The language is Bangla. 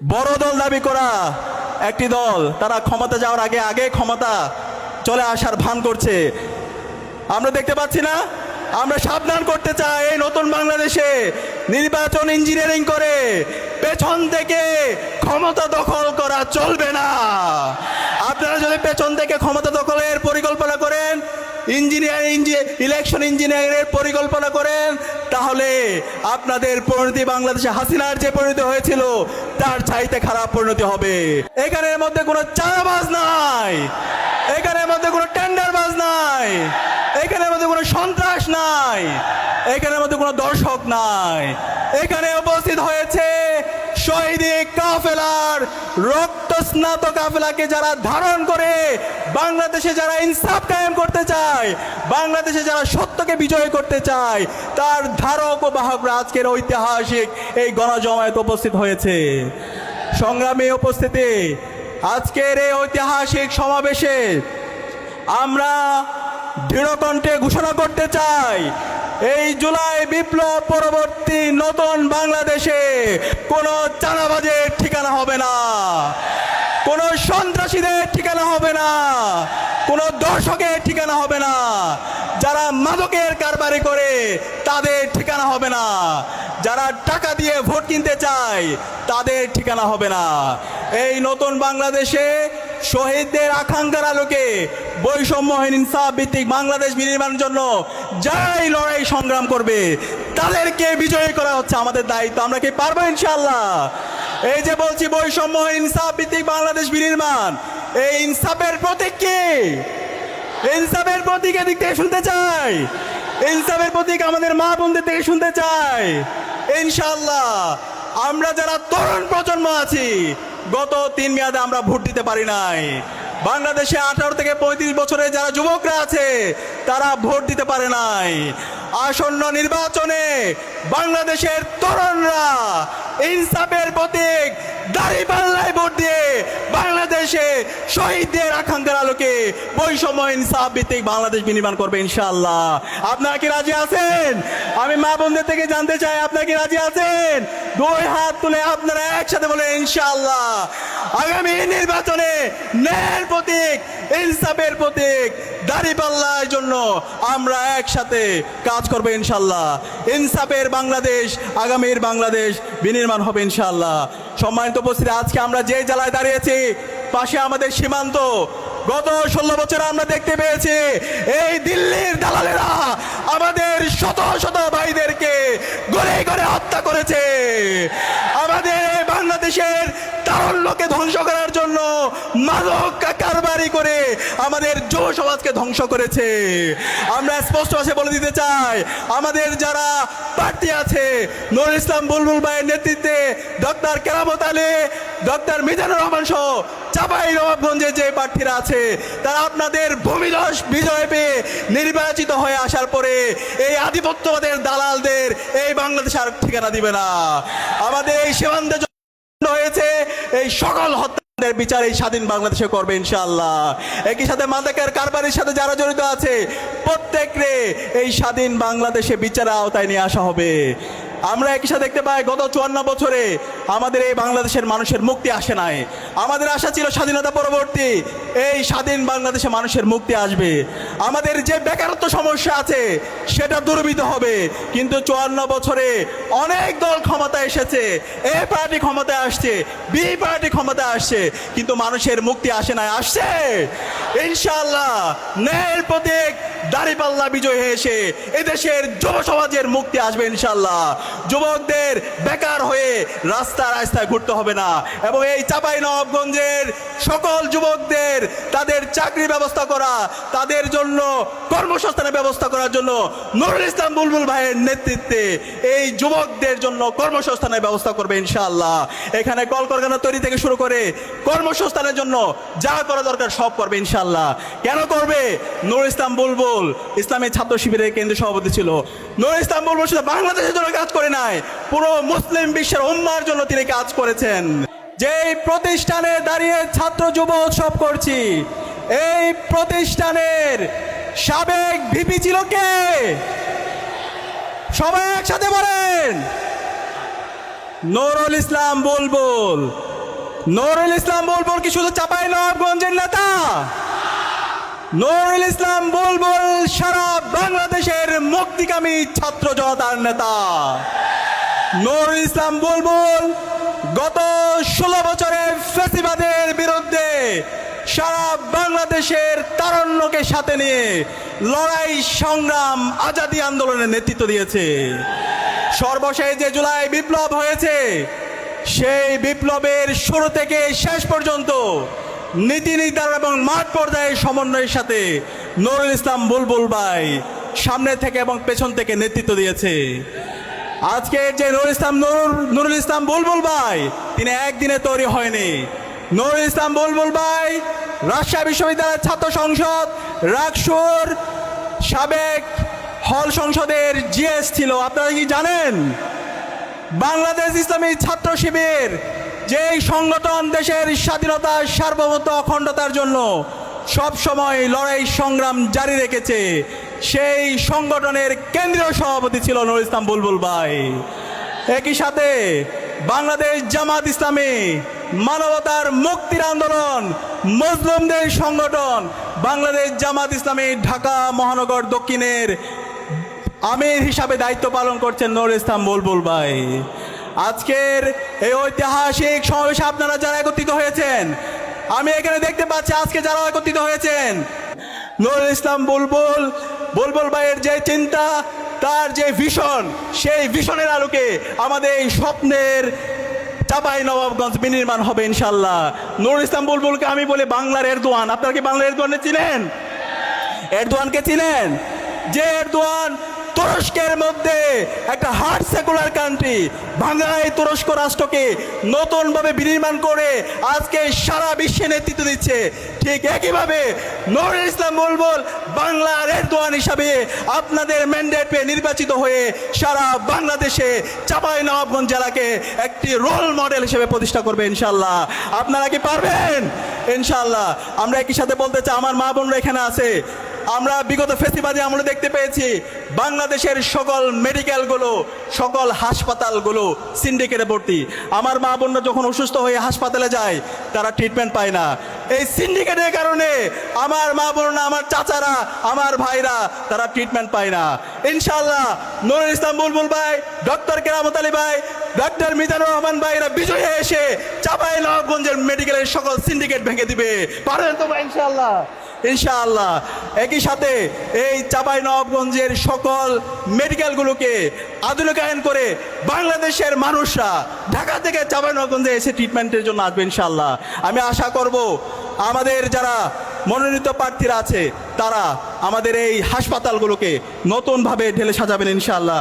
বড় দল দাবি করা, একটি দল, তারা ক্ষমতা যাওয়ার আগে আগে ক্ষমতা চলে আসার ভান করছে। আমরা দেখতে পাচ্ছি না, আমরা সাবধান করতে চাই এই নতুন বাংলাদেশে। নির্বাচন ইঞ্জিনিয়ারিং করে, পেছন থেকে ক্ষমতা দখল করা চলবে না আপনারা যদি পেছন থেকে ক্ষমতা দখলের পরিকল্পনা করেন ইঞ্জিনিয়ারিং ইলেকশন ইঞ্জিনিয়ারিংয়ের পরিকল্পনা করেন, তাহলে আপনাদের পরিণতি বাংলাদেশে হাসিনার যে পরিণতি হয়েছিল, তার চাইতে খারাপ পরিণতি হবে। এখানের মধ্যে কোনো চাঁদাবাজ নাই। এখানের মধ্যে কোনো টেন্ডার টেন্ডারবাজ নাই। এখানের মধ্যে কোনো সন্ত্রাস নাই। এখানের মধ্যে কোনো দর্শক নাই। এখানে উপস্থিত হয়েছে শহীদি কাফেলার রক্ত স্নাত কাফেলাকে যারা ধারণ করে বাংলাদেশে যারা ইনসাফ কায়েম করতে চায়, বাংলাদেশে যারা সত্যকে বিজয় করতে চায়, তার ধারক ও বাহকরা আজকের ঐতিহাসিক এই গণজমায়েত উপস্থিত হয়েছে। সংগ্রামে উপস্থিতি, আজকের এই ঐতিহাসিক সমাবেশে আমরা দৃঢ়কণ্ঠে ঘোষণা করতে চাই এই জুলাই বিপ্লব পরবর্তী নতুন বাংলাদেশে কোনো চাঁদাবাজের ঠিকানা হবে না। কোনো সন্ত্রাসীদের ঠিকানা হবে না। কোনো দর্শকের ঠিকানা হবে না। যারা মাদকের কারবারি করে, তাদের ঠিকানা হবে না। যারা টাকা দিয়ে ভোট কিনতে চায়, তাদের ঠিকানা হবে না। এই নতুন বাংলাদেশে শহীদদের আকাঙ্ক্ষার আলোকে বৈষম্যহীন ইনসাফ ভিত্তিক বাংলাদেশ বিনির্মাণের জন্য যারাই লড়াই সংগ্রাম করবে, তাদেরকে বিজয়ী করা হচ্ছে আমাদের দায়িত্ব। আমরা কি পারব ইনশাল্লাহ এই যে বলছি বৈষম্যহীন ইনসাফ ভিত্তিক বাংলাদেশ বিনির্মাণ, এই ইনসাফের প্রতীক কি? ইনসাফের প্রতীক এদিক থেকে শুনতে চাই। ইনসাফের প্রতীক আমাদের মা বোনদের থেকে শুনতে চাই। ইনশাল্লাহ আমরা যারা তরুণ প্রজন্ম আছি গত তিন মেয়াদে আমরা ভোট দিতে পারি নাই। বাংলাদেশে আঠারো থেকে পঁয়ত্রিশ বছরে যারা যুবকরা আছে, তারা ভোট দিতে পারে নাই। আসন্ন নির্বাচনে বাংলাদেশের তরুণরা ইনসাফের প্রতীক দাড়ি পাল্লায় ভোট দিয়ে বাংলাদেশে শহীদদের আকাঙ্ক্ষার আলোকে বৈষম্য, ইনসাফ ভিত্তিক বাংলাদেশ বিনির্মাণ করবে ইনশাআল্লাহ। আপনারা কি রাজি আছেন? আমি মা বোনদের থেকে জানতে চাই, আপনারা কি রাজি আছেন? দুই হাত তুলে আপনারা একসাথে বলে ইনশাল্লাহ আগামী নির্বাচনে ন্যায়ের প্রতীক, ইনসাফের প্রতীক দাড়িপাল্লার জন্য আমরা একসাথে কাজ করব ইনশাল্লাহ ইনসাফের বাংলাদেশ, আগামীর বাংলাদেশ বিনির্মাণ হবে ইনশাল্লাহ সম্মানিত উপস্থিতি, আজকে আমরা যে জেলায় দাঁড়িয়েছি। পাশে আমাদের সীমান্ত। গত ষোলো বছর আমরা দেখতে পেয়েছি, এই দিল্লির দালালেরা আমাদের শত শত ভাইদেরকে গড়ে গড়ে হত্যা করেছে। আমাদের বাংলাদেশের তারল্যকে ধ্বংস করার জন্য মাদক কারবারি করে আমাদের যুব সমাজকে ধ্বংস করেছে। আমরা স্পষ্ট ভাষে বলে দিতে চাই, আমাদের যারা প্রার্থী আছে নুর ইসলাম বুলবুল ভাইয়ের নেতৃত্বে ডক্টর কেরামত আলী, ডক্টর মিজানুর রহমান সহ চাপাই নবাবগঞ্জে যে প্রার্থীরা আছে, তারা আপনাদের ভূমিধস বিজয় পেয়ে নির্বাচিত হয়ে আসার পরে এই আধিপত্যবাদের দালালদের এই বাংলাদেশ আর ঠিকানা দিবে না। আমাদের এই সীমান্তে হয়েছে, এই সকল হত্যার বিচার এই স্বাধীন বাংলাদেশে করবে ইনশাল্লাহ একই সাথে মাদকের কারবারের সাথে যারা জড়িত আছে প্রত্যেকরে এই স্বাধীন বাংলাদেশে বিচারের আওতায় নিয়ে আসা হবে। আমরা একই সাথে দেখতে পাই, গত চুয়ান্ন বছরে আমাদের এই বাংলাদেশের মানুষের মুক্তি আসে নাই। আমাদের আশা ছিল স্বাধীনতা পরবর্তী, এই স্বাধীন বাংলাদেশে মানুষের মুক্তি আসবে। আমাদের যে বেকারত্ব সমস্যা আছে, সেটা দূরীভূত হবে। কিন্তু চুয়ান্ন বছরে অনেক দল ক্ষমতায় এসেছে, এ পার্টি ক্ষমতায় আসছে, বি পার্টি ক্ষমতায় আসছে, কিন্তু মানুষের মুক্তি আসে নাই, আসছে। ইনশাল্লাহ ন্যায়ের প্রতীক দাড়িপাল্লা বিজয় হয়ে এসে এদেশের যুব সমাজের মুক্তি আসবে ইনশাআল্লাহ। যুবকদের বেকার হয়ে রাস্তা রাস্তায় ঘুরতে হবে না। এবং এই চাপাই নবাবগঞ্জের সকল যুবকদের তাদের চাকরি ব্যবস্থা করা, তাদের জন্য কর্মসংস্থানের ব্যবস্থা করার জন্য নুরুল ইসলাম বুলবুল ভাইয়ের নেতৃত্বে এই যুবকদের জন্য কর্মসংস্থানের ব্যবস্থা করবে ইনশাআল্লাহ। এখানে কলকারখানা তৈরি থেকে শুরু করে কর্মসংস্থানের জন্য যা করা দরকার সব করবে ইনশাআল্লাহ। কেন করবে? নুর ইসলাম বুলবুল ইসলামী ছাত্র শিবিরের কেন্দ্রীয় সভাপতি ছিল। নুর ইসলাম বুলবুল শুধু বাংলাদেশের জন্য কাজ করে নাই। পুরো মুসলিম বিশ্বের উম্মার জন্য তিনি কাজ করেছেন। যেই প্রতিষ্ঠানে দাঁড়িয়ে ছাত্র যুব উৎসব করছি, এই প্রতিষ্ঠানের সাবেক ভিপি ছিল কে? সবাই একসাথে বলেন। নুরুল ইসলাম বুলবুল। নুরুল ইসলাম বুলবুল কি শুধু চাপাই নবাবগঞ্জের নেতা? নুরুল ইসলাম বুলবুল সারা মুক্তিকামী ছাত্র জনতার নেতা। নুরুল ইসলাম বুলবুল গত ষোলো বছরের ফেসিবাদের বিরুদ্ধে সারা বাংলাদেশের তারণ্যকে সাথে নিয়ে লড়াই, সংগ্রাম, আজাদি আন্দোলনের নেতৃত্ব দিয়েছে। সর্বশেষ যে জুলাই বিপ্লব হয়েছে, সেই বিপ্লবের শুরু থেকে শেষ পর্যন্ত নীতি নির্ধারণ এবং মাঠ পর্যায়ে সমন্বয়ের সাথে নুরুল ইসলাম বুলবুল ভাই সামনে থেকে এবং পেছন থেকে নেতৃত্ব দিয়েছে। আজকে যে নুরুল ইসলাম, নুরুল নুরুল ইসলাম বুলবুল ভাই, তিনি একদিনে তৈরি হয়নি। নুরুল ইসলাম বুলবুল ভাই, রাজশাহী বিশ্ববিদ্যালয়ের ছাত্র সংসদ রাকসুর সাবেক হল সংসদের জিএস ছিল। আপনারা কি জানেন? বাংলাদেশ ইসলামী ছাত্র শিবির, যেই সংগঠন দেশের স্বাধীনতা সার্বভৌমত্ব অখণ্ডতার জন্য সব সময় লড়াই সংগ্রাম জারি রেখেছে সেই সংগঠনের কেন্দ্রীয় সভাপতি ছিল নুরুল ইসলাম বুলবুল ভাই। একই সাথে বাংলাদেশ জামাত ইসলামী, মানবতার মুক্তির আন্দোলন, মুসলিমদের সংগঠন, বাংলাদেশ জামাত ইসলামী ঢাকা মহানগর দক্ষিণের আমির হিসাবে দায়িত্ব পালন করছেন নুর ইসলাম বুলবুল ভাই। আজকের এই ঐতিহাসিক সমাবেশে আপনারা যারা একত্রিত হয়েছেন, আমি এখানে দেখতে পাচ্ছি আজকে যারা একত্রিত হয়েছেন, নুরুল ইসলাম বুলবুল বুলবুল ভাইয়ের যে চিন্তা, তার যে ভীষণ, সেই ভীষণের আলোকে আমাদের এই স্বপ্নের চাপাই নবাবগঞ্জ বিনির্মাণ হবে ইনশাল্লাহ নুরুল ইসলাম বুলবুলকে আমি বলি বাংলার এরদোয়ান। আপনারা কি বাংলার এরদোয়ানে চিনেন? এরদোয়ানকে চিনেন? যে এরদোয়ান তুরস্কের মধ্যে একটা হার্ড সেকুলার কান্ট্রি বাংলায় তুরস্ক রাষ্ট্রকে নতুনভাবে বিনির্মাণ করে আজকে সারা বিশ্বে নেতৃত্ব দিচ্ছে। ঠিক একইভাবে নুরুল ইসলাম বুলবুল বাংলার এরদোয়ান হিসাবে আপনাদের ম্যান্ডেট পেয়ে নির্বাচিত হয়ে সারা বাংলাদেশে চাপাই নবাবগঞ্জ জেলাকে একটি রোল মডেল হিসেবে প্রতিষ্ঠা করবে ইনশাল্লাহ আপনারা কি পারবেন? ইনশাল্লাহ আমরা একই সাথে বলতে চাই, আমার মা বোনরা এখানে আছে। আমরা বিগত ফেসিবাদে আমরা দেখতে পেয়েছি, বাংলাদেশের সকল মেডিকেলগুলো সকল হাসপাতালগুলো সিন্ডিকেটে ভর্তি। আমার মা বোনরা যখন অসুস্থ হয়ে হাসপাতালে যায়, তারা ট্রিটমেন্ট পায় না। এই সিন্ডিকেটের কারণে আমার মা বোনরা, আমার চাচারা, আমার ভাইরা, তারা ট্রিটমেন্ট পায় না। ইনশাল্লাহ নুরুল ইসলাম বুলবুল ভাই, ডক্টর কেরামত আলী ভাই ডক্টর মিজানুর রহমান ভাইরা বিজয় এসে চাপাই নবাবগঞ্জের মেডিকেলের সকল সিন্ডিকেট ভেঙে দিবে। পারবেন তো ভাই ইনশাল্লাহ ইনশাআল্লাহ। একই সাথে এই চাপাই নবাবগঞ্জের সকল মেডিকেলগুলোকে আধুনিকায়ন করে বাংলাদেশের মানুষরা ঢাকা থেকে চাপাই নবাবগঞ্জে এসে ট্রিটমেন্টের জন্য আসবে, ইনশাআল্লাহ। আমি আশা করব আমাদের যারা মনোনীত প্রার্থীরা আছে, তারা আমাদের এই হাসপাতালগুলোকে নতুনভাবে ঢেলে সাজাবেন, ইনশাআল্লাহ।